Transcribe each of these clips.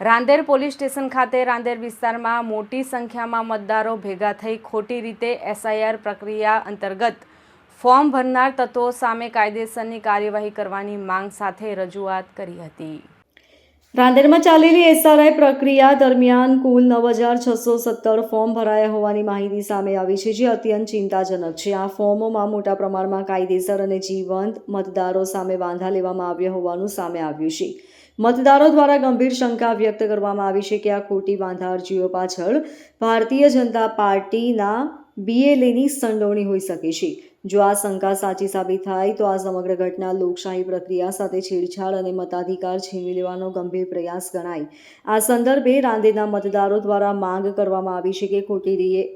Rander police station ખાતે રાંદેર વિસ્તારમાં મોટી સંખ્યામાં મતદારો ભેગા થઈ ખોટી રીતે એસઆઈઆર પ્રક્રિયા અંતર્ગત ફોર્મ ભરનાર તત્વો સામે કાયદેસરની કાર્યવાહી કરવાની માંગ સાથે રજૂઆત કરી હતી. રાંદેરમાં ચાલેલી એસઆરઆઈ પ્રક્રિયા દરમિયાન કુલ નવ હજાર છસો સત્તર ફોર્મ ભરાયા હોવાની માહિતી સામે આવી છે, જે અત્યંત ચિંતાજનક છે. આ ફોર્મોમાં મોટા પ્રમાણમાં કાયદેસર અને જીવંત મતદારો સામે વાંધા લેવામાં આવ્યા હોવાનું સામે આવ્યું છે. મતદારો દ્વારા ગંભીર શંકા વ્યક્ત કરવામાં આવી છે કે આ ખોટી વાંધા અરજીઓ પાછળ ભારતીય જનતા પાર્ટીના બીએલએની સંડોવણી હોઈ શકે છે. જો આ શંકા સાચી સાબિત થાય તો આ સમગ્ર ઘટના લોકશાહી પ્રક્રિયા સાથે છેડછાડ અને મતાધિકાર છીનવી લેવાનો ગંભીર પ્રયાસ ગણાય. આ સંદર્ભે રાંદેના મતદારો દ્વારા માંગ કરવામાં આવી છે કે ખોટી રીતે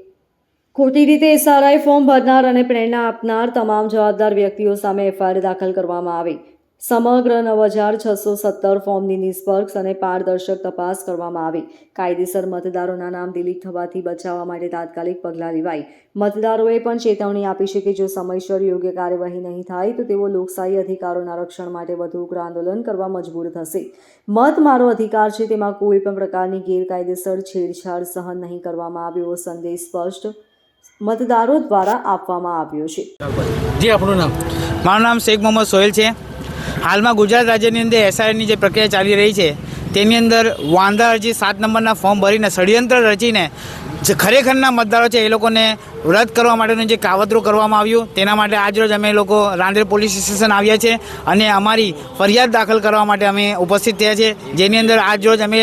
ખોટી રીતે એસઆરઆઈ ફોર્મ ભરનાર અને પ્રેરણા આપનાર તમામ જવાબદાર વ્યક્તિઓ સામે એફઆઈઆર દાખલ કરવામાં આવે. સમગ્ર નવ હજાર છસો સત્તર ફોર્મની નિષ્પક્ષ અને પારદર્શક તપાસ કરવામાં આવે. કાયદેસર મતદારોના નામ ડિલીટ થવાથી બચાવવા માટે તાત્કાલિક પગલાં લેવાય મતદારોએ પણ ચેતવણી આપી છે કે જો સમયસર યોગ્ય કાર્યવાહી નહીં થાય તો તેઓ લોકશાહી અધિકારોના રક્ષણ માટે વધુ ઉગ્ર આંદોલન કરવા મજબૂર થશે. મત મારો અધિકાર છે તેમાં કોઈ પણ પ્રકારની ગેરકાયદેસર છેડછાડ સહન નહીં કરવામાં આવ્યો એવો સંદેશ સ્પષ્ટ મતદારો દ્વારા આપવામાં આવ્યો છે. જી આપણું નામ? મારું નામ શેખ મોહમ્મદ સોહેલ છે. હાલમાં ગુજરાત રાજ્યની અંદર એસઆઈની જે પ્રક્રિયા ચાલી રહી છે, તેની અંદર વાંધા અરજી સાત નંબરના ફોર્મ ભરીને ષડયંત્ર રચીને જે ખરેખરના મતદારો છે એ લોકોને રદ કરવા માટેનું જે કાવતરું કરવામાં આવ્યું, તેના માટે આજરોજ અમે લોકો રાંદેર પોલીસ સ્ટેશન આવ્યા છે અને અમારી ફરિયાદ દાખલ કરવા માટે અમે ઉપસ્થિત થયા છે. જેની અંદર આજરોજ અમે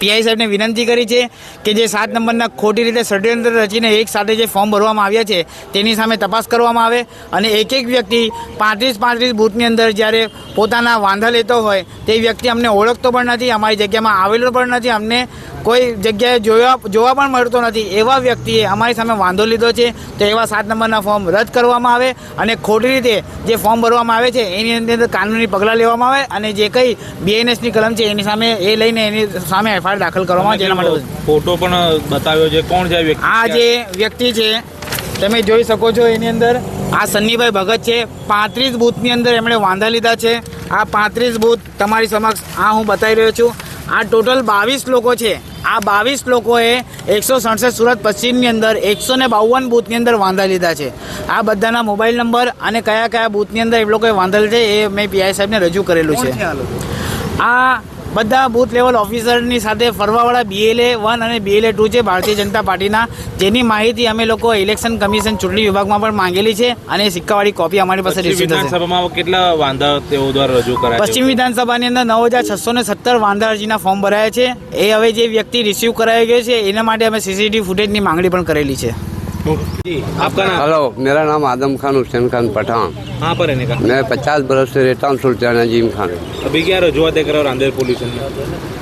પીઆઈ સાહેબને વિનંતી કરી છે કે જે સાત નંબરના ખોટી રીતે ષડયંત્ર રચીને એક સાથે જે ફોર્મ ભરવામાં આવ્યા છે, તેની સામે તપાસ કરવામાં આવે અને એક એક વ્યક્તિ પાંત્રીસ પાંત્રીસ બૂથની અંદર જ્યારે પોતાના વાંધા લેતો હોય, તે વ્યક્તિ અમને ઓળખતો પણ નથી, અમારી જગ્યામાં આવેલો પણ નથી, અમને કોઈ જગ્યાએ જોવા જોવા પણ મળતો નથી, એવા વ્યક્તિએ અમારી સામે વાંધો લીધો છે તો એવા સાત નંબરના ફોર્મ રદ કરવામાં આવે અને ખોટી રીતે જે ફોર્મ ભરવામાં આવે છે એની અંદર કાનૂની પગલાં લેવામાં આવે અને જે કંઈ બીએનએસની કલમ છે એની સામે એ લઈને એની સામે એફઆઈઆર દાખલ કરવામાં આવે જેના માટે ફોટો પણ બતાવ્યો છે. કોણ છે આ આ જે વ્યક્તિ છે તમે જોઈ શકો છો એની અંદર આ સન્નીભાઈ ભગત છે. પાંત્રીસ બૂથની અંદર એમણે વાંધા લીધા છે. આ પાંત્રીસ બૂથ તમારી સમક્ષ આ હું બતાવી રહ્યો છું. આ ટોટલ બાવીસ લોકો છે. આ બાવીસ લોકોએ એકસો સડસઠ સુરત પશ્ચિમની અંદર એકસો ને બાવન બૂથની અંદર વાંધા લીધા છે. આ બધાના મોબાઈલ નંબર અને કયા કયા બૂથની અંદર એ લોકોએ વાંધા લીધા છે એ મેં પીઆઈ સાહેબને રજૂ કરેલું છે. આ બધા બૂથ લેવલ ઓફિસરની સાથે ફરવાવાળા બીએલએ વન અને બીએલએ ટુ છે ભારતીય જનતા પાર્ટીના. જેની માહિતી અમે લોકો ઇલેક્શન કમિશન ચૂંટણી વિભાગમાં પણ માંગેલી છે અને સિક્કાવાળી કોપી અમારી પાસે રિસીવ વિધાનસભામાં કેટલા વાંધા તેઓ દ્વારા રજૂ કરાયા પશ્ચિમ વિધાનસભાની અંદર નવ હજાર છસો ને સત્તર વાંધા અરજીના ફોર્મ ભરાયા છે. એ હવે જે વ્યક્તિ રિસીવ કરાવી ગયો છે એના માટે અમે સીસીટીવી ફૂટેજની માંગણી પણ કરેલી છે. जी आपका नाम? हेलो मेरा नाम आदम खान हुसैन खान पठान। कहाँ पर रहने का? मैं पचास बरस से रहता हूँ सुल्तान अजीम खान। अभी क्या रजूआत करो रांदेर पुलिस ने?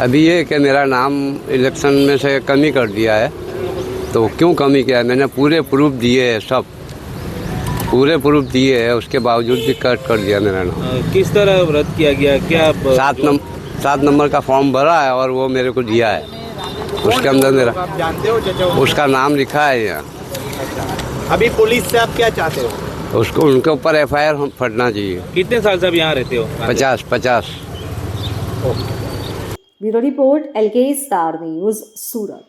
अभी ये कि मेरा नाम इलेक्शन में से कमी कर दिया है। तो क्यों कमी किया है? मैंने पूरे प्रूफ दिए है सब। पूरे प्रूफ दिए है उसके बावजूद भी कट कर दिया मेरा नाम। किस तरह रद्द किया गया? क्या सात नंबर सात नंबर का फॉर्म भरा है और वो मेरे को दिया है। उसके अंदर मेरा हो उसका नाम लिखा है यहाँ। अभी पुलिस से आप क्या चाहते हो? उसको उनके ऊपर एफ़ आई आर फटना चाहिए। कितने साल से आप यहाँ रहते हो? पचास पचास। Bureau report L K star news Surat.